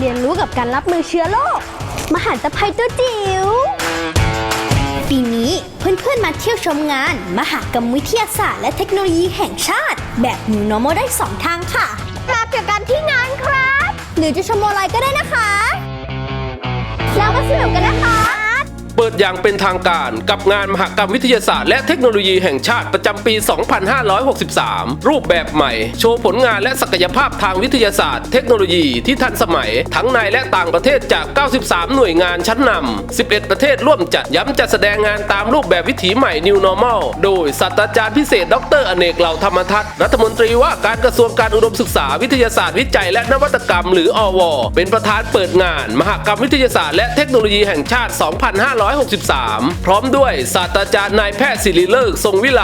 เรียนรู้กับการรับมือเชื้อโรคมหันตภัยตัวจิ๋ว ปีนี้เพื่อนๆมาเที่ยวชมงาน มหากรรมวิทยาศาสตร์และเทคโนโลยีแห่งชาติ แบบ New Normal ได้ 2 ทางค่ะมาเจอกันที่งานครับ หรือจะชมออนไลน์ก็ได้นะคะ แล้วมาสนุกกันนะคะ เปิดอย่างเป็นทางการกับงานมหกรรมวิทยาศาสตร์และเทคโนโลยีแห่งชาติประจำปี 2563 รูปแบบใหม่ โชว์ผลงานและศักยภาพทางวิทยาศาสตร์ เทคโนโลยีที่ทันสมัย ทั้งในและต่างประเทศจาก 93 หน่วยงานชั้นนำ 11 ประเทศร่วมจัดย้ำจัดแสดงงานตามรูปแบบวิถีใหม่ New Normal โดยศาสตราจารย์พิเศษ ดร อเนกเหล่าธรรมทัศน์รัฐมนตรีว่าการกระทรวงการอุดมศึกษาวิทยาศาสตร์วิจัยและนวัตกรรม หรืออว เป็นประธานเปิดงาน มหกรรมวิทยาศาสตร์และเทคโนโลยีแห่งชาติ2563 พร้อมด้วยศาสตราจารย์นายแพทย์ศิริเลิกทรงวิไล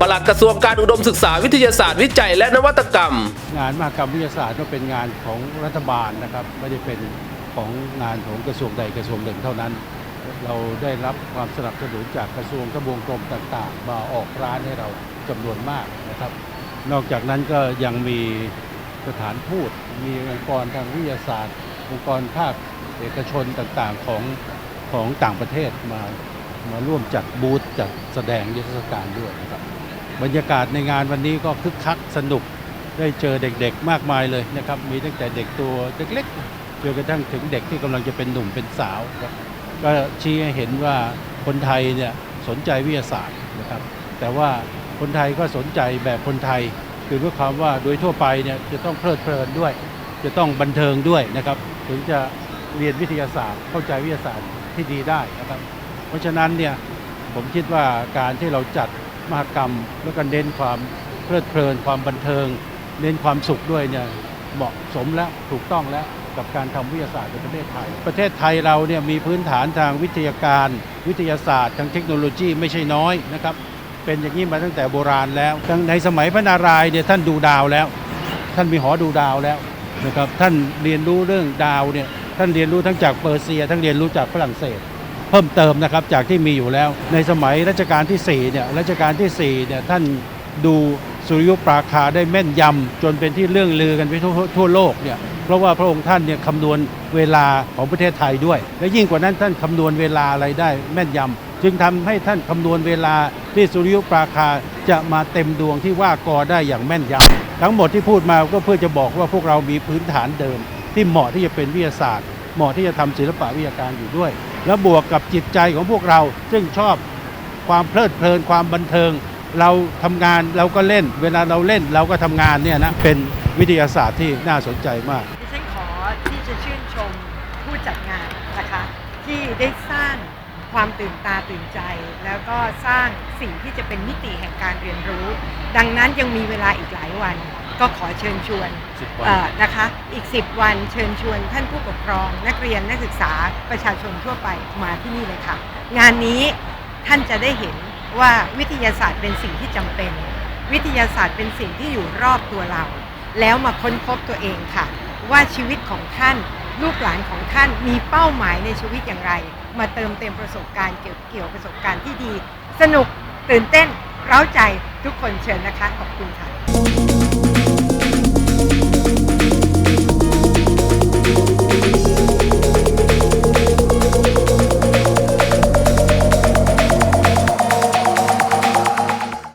ปลัดกระทรวงการอุดมศึกษาวิทยาศาสตร์วิจัยและนวัตกรรม งานมหกรรมวิทยาศาสตร์ก็เป็นงานของรัฐบาลนะครับไม่ได้เป็นของงานของกระทรวงใดกระทรวงหนึ่งเท่านั้น เราได้รับความสนับสนุนจากกระทรวงทบวงกรมต่างๆ มาออกร้านให้เราจำนวนมากนะครับ นอกจากนั้นก็ยังมีสถานทูตมีองค์กรทางวิทยาศาสตร์ องค์กรภาคเอกชนต่างๆ ของ ของต่างประเทศมามาร่วมจัดบูธจัดแสดงนิทรรศการด้วยนะครับบรรยากาศในงานวันนี้ก็คึกคักสนุกได้เจอเด็กๆมากมายเลยนะครับ มีตั้งแต่เด็กตัวเล็กๆจนกระทั่งถึงเด็กที่กำลังจะเป็นหนุ่มเป็นสาวครับก็ชี้ให้เห็นว่าคนไทยเนี่ยสนใจวิทยาศาสตร์นะครับ แต่ว่าคนไทยก็สนใจแบบคนไทย คือเพื่อความว่าโดยทั่วไปเนี่ยจะต้องเพลิดเพลินด้วย จะต้องบันเทิงด้วยนะครับ ถึงจะเรียนวิทยาศาสตร์เข้าใจวิทยาศาสตร์ ที่ดีได้นะครับ เพราะฉะนั้นเนี่ยผมคิดว่าการที่เราจัดมหกรรม แล้วก็เน้นความเพลิดเพลินความบันเทิง เน้นความสุขด้วยเนี่ยเหมาะสมและถูกต้องแล้วกับการทำวิทยาศาสตร์ในประเทศไทย ประเทศไทยเราเนี่ยมีพื้นฐานทางวิทยาการ วิทยาศาสตร์ ทางเทคโนโลยีไม่ใช่น้อยนะครับ เป็นอย่างนี้มาตั้งแต่โบราณแล้วตั้งในสมัยพระนารายณ์เนี่ยท่านดูดาวแล้ว ท่านมีหอดูดาวแล้วนะครับ ท่านเรียนรู้เรื่องดาวเนี่ย ท่านเรียนรู้ทั้งจากเปอร์เซีย ทั้งเรียนรู้จากฝรั่งเศส เพิ่มเติมนะครับจากที่มีอยู่แล้ว ในสมัยรัชกาลที่4เนี่ยรัชกาลที่4เนี่ยท่านดูสุริยุปราคาได้แม่นยำจนเป็นที่เรื่องลือกันไปทั่วทั่วโลกเนี่ยเพราะว่าพระองค์ท่านเนี่ยคำนวณเวลาของประเทศไทยด้วย และยิ่งกว่านั้นท่านคำนวณเวลาอะไรได้แม่นยำจึงทำให้ท่านคำนวณเวลาที่สุริยุปราคาจะมาเต็มดวงที่ว่ากอได้อย่างแม่นยำทั้งหมดที่พูดมาก็เพื่อจะบอกว่าพวกเรามีพื้นฐานเดิม ที่เหมาะที่จะเป็นวิทยาศาสตร์ เหมาะที่จะทำศิลปะวิทยาการอยู่ด้วย แล้วบวกกับจิตใจของพวกเรา ซึ่งชอบความเพลิดเพลินความบันเทิง เราทำงานเราก็เล่น เวลาเราเล่นเราก็ทำงานเนี่ยนะเป็นวิทยาศาสตร์ที่น่าสนใจมากดิฉันขอที่จะชื่นชมผู้จัดงานนะคะที่ได้สร้างความตื่นตาตื่นใจ แล้วก็สร้างสิ่งที่จะเป็นมิติแห่งการเรียนรู้ ดังนั้นยังมีเวลาอีกหลายวัน ก็ขอเชิญชวน10วัน เอ่อนะคะอีก 10 วันเชิญชวนท่านผู้ปกครอง นักเรียนนักศึกษาประชาชนทั่วไปมาที่นี่เลยค่ะ งานนี้ท่านจะได้เห็นว่าวิทยาศาสตร์เป็นสิ่งที่จำเป็น วิทยาศาสตร์เป็นสิ่งที่อยู่รอบตัวเรา แล้วมาค้นพบตัวเองค่ะ ว่าชีวิตของท่าน ลูกหลานของท่านมีเป้าหมายในชีวิตอย่างไร มาเติมเต็มประสบการณ์เกี่ยวเกี่ยวประสบการณ์ที่ดี สนุกตื่นเต้นเร้าใจทุกคนเชิญนะคะขอบคุณค่ะ